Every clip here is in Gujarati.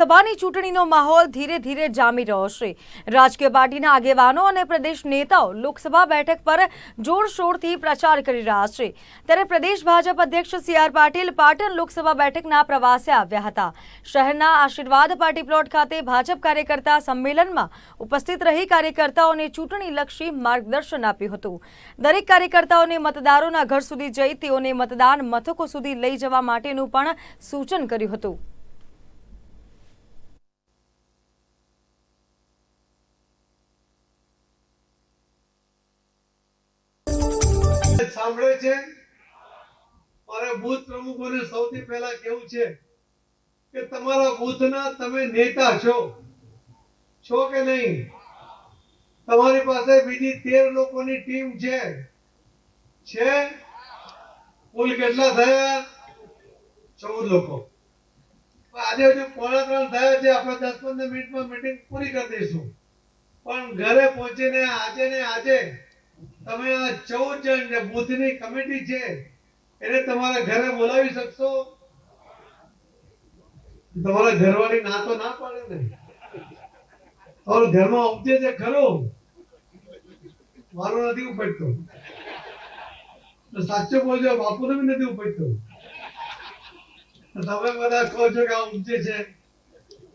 સભાની ચૂંટણીનો માહોલ ધીરે ધીરે જામી રહ્યો છે. રાજકીય પાર્ટીના આગેવાનો અને પ્રદેશ નેતાઓ લોકસભા બેઠક પર જોરશોરથી પ્રચાર કરી રહ્યા છે. ત્યારે પ્રદેશ ભાજપ અધ્યક્ષ સી આર પાટીલ પાટણ લોકસભા બેઠકના પ્રવાસે આવ્યા હતા. શહેરના આશીર્વાદ પાર્ટી પ્લોટ ખાતે ભાજપ કાર્યકર્તા સંમેલનમાં ઉપસ્થિત રહી કાર્યકર્તાઓને ચૂંટણીલક્ષી માર્ગદર્શન આપ્યું હતું. દરેક કાર્યકર્તાઓને મતદારોના ઘર સુધી જઈ તેઓને મતદાન મથકો સુધી લઈ જવા માટેનું પણ સૂચન કર્યું હતું. સાંભળે છે? મારે બુથ પ્રમુખોને સૌથી પહેલા કેવું છે કે તમારા બુથના તમે નેતા છો. છો કે નહીં? તમારી પાસે બીજી તેર લોકોની ટીમ છે. છે? કુલ કેટલા થયા? ચૌદ લોકો. આજે હજુ પોણા ત્રણ થયા છે, આપણે દસ પંદર મિનિટમાં મિટિંગ પૂરી કરી દઈશું. પણ ઘરે પહોંચીને આજે ને આજે તમે આ ચૌદ જણ જે બુથની કમિટી છે, એને તમારા ઘરે બોલાવી શકશો? તમારા ઘરવાળી ના તો ના પાડે ને. તમારું ઘરમાં ઉપજે છે ખરું? મારું નથી ઉપજતો. સાચો બોલજો બાપુને બી નથી ઉપજતો. તમે બધા કહો છો કે આ ઉપજે છે.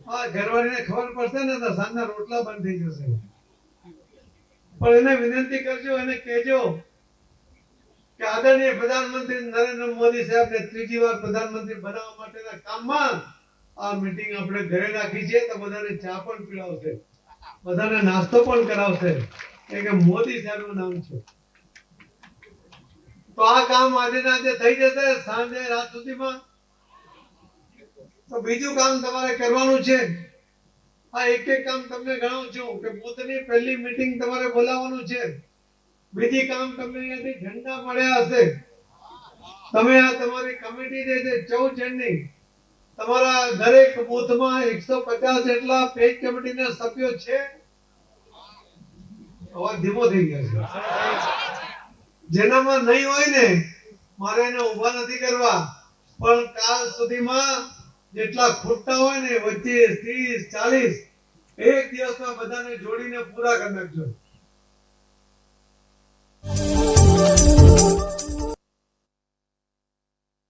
આ ઘરવાળીને ખબર પડશે ને, તો સાંજના રોટલા બંધ થઈ જશે. પણ એને વિનંતી કરજો, એને કહેજો કે આદરણીય પ્રધાનમંત્રી નરેન્દ્ર મોદી સાહેબને ત્રીજી વાર પ્રધાનમંત્રી બનાવવા માટેના કામમાં આ મીટિંગ આપણે ઘરે રાખી છે તો બધાને ચા પણ પીડાવશે બધાને નાસ્તો પણ કરાવશે. કે મોદી સાહેબનું નામ છે. તો આ કામ આજે ના આજે થઈ જશે સાંજે રાત સુધીમાં. તો બીજું કામ તમારે કરવાનું છે. આ એક એક કામ તમને ગણાવું છું કે બુથની પહેલી મીટિંગ તમારે બોલાવવાનું છે. બીજી કામ તમને અહીંયાથી ઝંડા મળ્યા હશે. તમે આ તમારી કમિટી જે છે, ચૌદ જણની, તમારા દરેક બૂથમાં એકસો પચાસ જેટલા પેજ કમિટીના સભ્યો છે. અવાજ ધીમો થઈ ગયો છે. જેનામાં નહીં હોય ને, મારે એને ઊભા નથી કરવા. પણ કાલ સુધીમાં જેટલા ખોટા હોય ને વચ્ચે ત્રીસ ચાલીસ એક દિવસમાં બધાને જોડીને પૂરા કરી નાખજો.